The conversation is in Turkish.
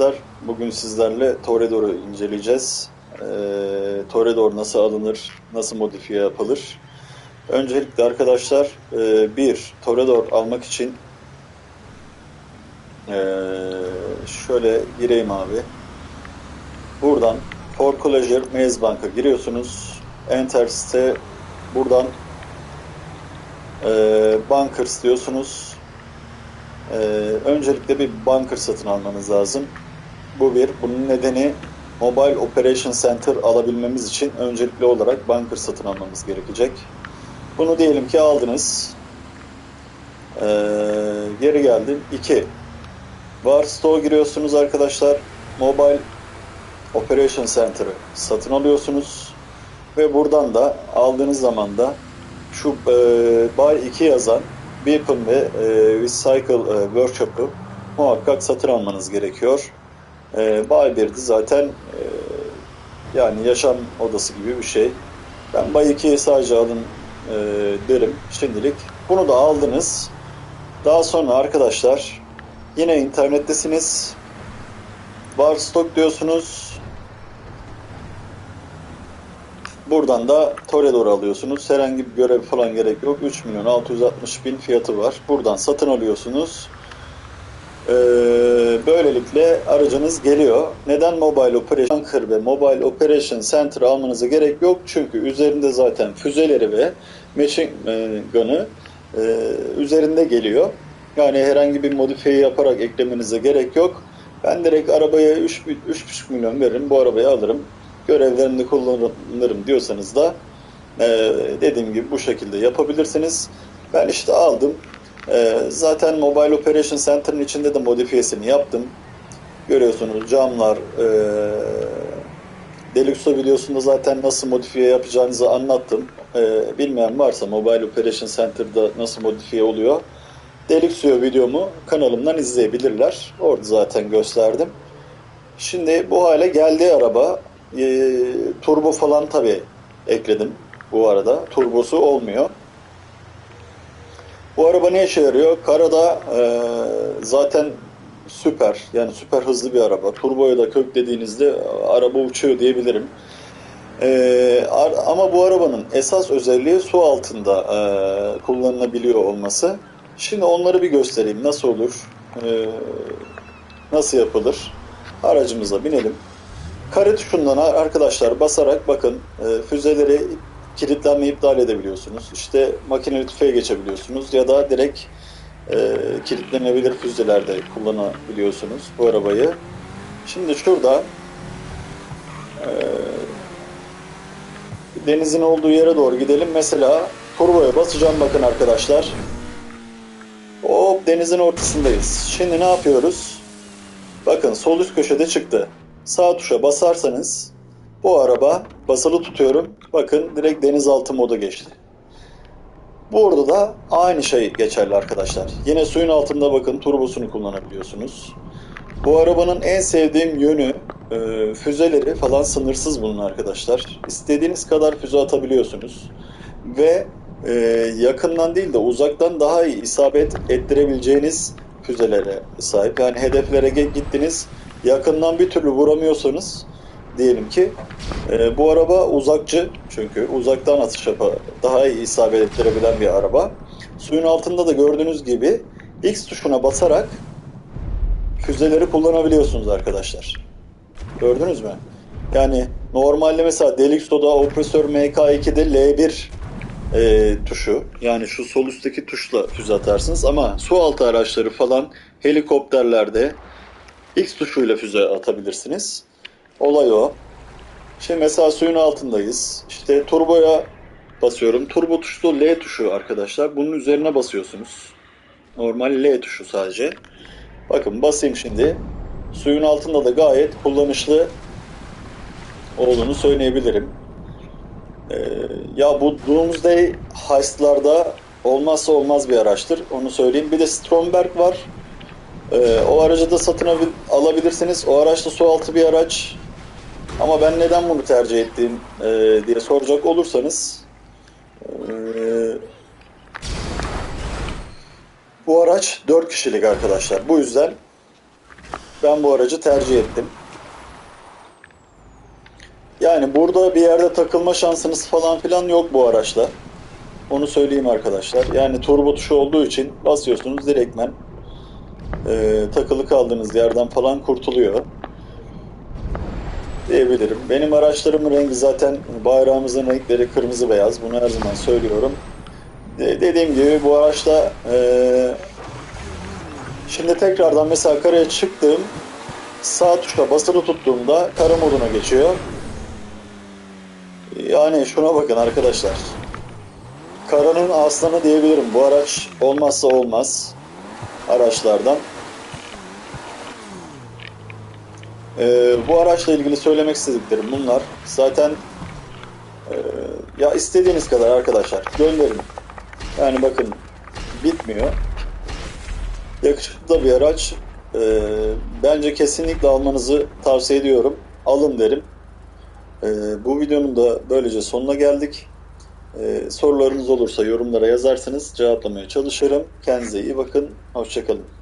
arkadaşlar. Bugün sizlerle Toreador'u inceleyeceğiz. Ee, Toreador nasıl alınır, nasıl modifiye yapılır? Öncelikle arkadaşlar e, bir Toreador almak için e, şöyle gireyim abi. Buradan Foreclosure Maze Bank'a giriyorsunuz. Enter site buradan e, Bankers diyorsunuz. Ee, öncelikle bir bunker satın almanız lazım. Bu bir. Bunun nedeni Mobile Operation Center alabilmemiz için öncelikli olarak bunker satın almamız gerekecek. Bunu diyelim ki aldınız. Ee, geri geldim. 2. Var Store giriyorsunuz arkadaşlar. Mobile Operation Center'ı satın alıyorsunuz. Ve buradan da aldığınız zaman da şu e, Buy 2 yazan Weapon ve e, Recycle e, Workshop'u muhakkak satın almanız gerekiyor. E, Bay 1'di zaten e, yani yaşam odası gibi bir şey. Ben Bay 2'yi sadece alın e, derim şimdilik. Bunu da aldınız. Daha sonra arkadaşlar yine internettesiniz. Var stok diyorsunuz. Buradan da Toreador alıyorsunuz. Herhangi bir görev falan gerek yok. 3 milyon 660 bin fiyatı var. Buradan satın alıyorsunuz. Ee, böylelikle aracınız geliyor. Neden Mobile Operation Center ve Mobile Operation Center almanıza gerek yok? Çünkü üzerinde zaten füzeleri ve machine gun'ı e, üzerinde geliyor. Yani herhangi bir modifiye yaparak eklemenize gerek yok. Ben direkt arabaya 3,5 milyon veririm. Bu arabayı alırım görevlerinde kullanırım diyorsanız da e, dediğim gibi bu şekilde yapabilirsiniz. Ben işte aldım. E, zaten Mobile Operation Center'ın içinde de modifiyesini yaptım. Görüyorsunuz camlar e, Deluxo videosunda zaten nasıl modifiye yapacağınızı anlattım. E, bilmeyen varsa Mobile Operation Center'da nasıl modifiye oluyor. Deluxo videomu kanalımdan izleyebilirler. Orada zaten gösterdim. Şimdi bu hale geldi araba e, turbo falan tabi ekledim bu arada. Turbosu olmuyor. Bu araba ne işe yarıyor? Karada e, zaten süper. Yani süper hızlı bir araba. Turboya da köklediğinizde araba uçuyor diyebilirim. E, ama bu arabanın esas özelliği su altında e, kullanılabiliyor olması. Şimdi onları bir göstereyim. Nasıl olur? E, nasıl yapılır? Aracımıza binelim. Kare tuşundan arkadaşlar basarak bakın e, füzeleri kilitlenme iptal edebiliyorsunuz. İşte makineli tüfeğe geçebiliyorsunuz ya da direkt e, kilitlenebilir füzelerde kullanabiliyorsunuz bu arabayı. Şimdi şurada e, denizin olduğu yere doğru gidelim. Mesela turboya basacağım bakın arkadaşlar. Hop denizin ortasındayız. Şimdi ne yapıyoruz? Bakın sol üst köşede çıktı sağ tuşa basarsanız bu araba basılı tutuyorum. Bakın direkt denizaltı moda geçti. Burada da aynı şey geçerli arkadaşlar. Yine suyun altında bakın turbosunu kullanabiliyorsunuz. Bu arabanın en sevdiğim yönü e, füzeleri falan sınırsız bunun arkadaşlar. İstediğiniz kadar füze atabiliyorsunuz. Ve e, yakından değil de uzaktan daha iyi isabet ettirebileceğiniz füzelere sahip. Yani hedeflere gittiniz yakından bir türlü vuramıyorsanız diyelim ki e, bu araba uzakçı çünkü uzaktan atış yapar daha iyi isabet ettirebilen bir araba. Suyun altında da gördüğünüz gibi X tuşuna basarak füzeleri kullanabiliyorsunuz arkadaşlar. Gördünüz mü? Yani normalde mesela Deluxo'da Opresör MK2'de L1 e, tuşu yani şu sol üstteki tuşla füze atarsınız ama su altı araçları falan helikopterlerde X tuşuyla füze atabilirsiniz. Olay o. Şimdi mesela suyun altındayız. İşte turboya basıyorum. Turbo tuşu L tuşu arkadaşlar. Bunun üzerine basıyorsunuz. Normal L tuşu sadece. Bakın basayım şimdi. Suyun altında da gayet kullanışlı olduğunu söyleyebilirim. Ee, ya bu Doomsday heist'larda olmazsa olmaz bir araçtır. Onu söyleyeyim. Bir de Stromberg var. Ee, o aracı da satın alabilirsiniz. O araç da su altı bir araç. Ama ben neden bunu tercih ettim e, diye soracak olursanız e, bu araç 4 kişilik arkadaşlar. Bu yüzden ben bu aracı tercih ettim. Yani burada bir yerde takılma şansınız falan filan yok bu araçla. Onu söyleyeyim arkadaşlar. Yani turbo tuşu olduğu için basıyorsunuz direktmen e, takılı kaldığınız yerden falan kurtuluyor. Diyebilirim. Benim araçlarımın rengi zaten bayrağımızın renkleri kırmızı beyaz. Bunu her zaman söylüyorum. De- dediğim gibi bu araçla e, şimdi tekrardan mesela karaya çıktığım sağ tuşa basılı tuttuğumda kara moduna geçiyor. Yani şuna bakın arkadaşlar. Karanın aslanı diyebilirim. Bu araç olmazsa olmaz araçlardan. Ee, bu araçla ilgili söylemek istediklerim bunlar. Zaten e, ya istediğiniz kadar arkadaşlar gönderin. Yani bakın bitmiyor. Yakışıklı bir araç. Ee, bence kesinlikle almanızı tavsiye ediyorum. Alın derim. Ee, bu videonun da böylece sonuna geldik. Ee, sorularınız olursa yorumlara yazarsınız. Cevaplamaya çalışırım. Kendinize iyi bakın. Hoşçakalın.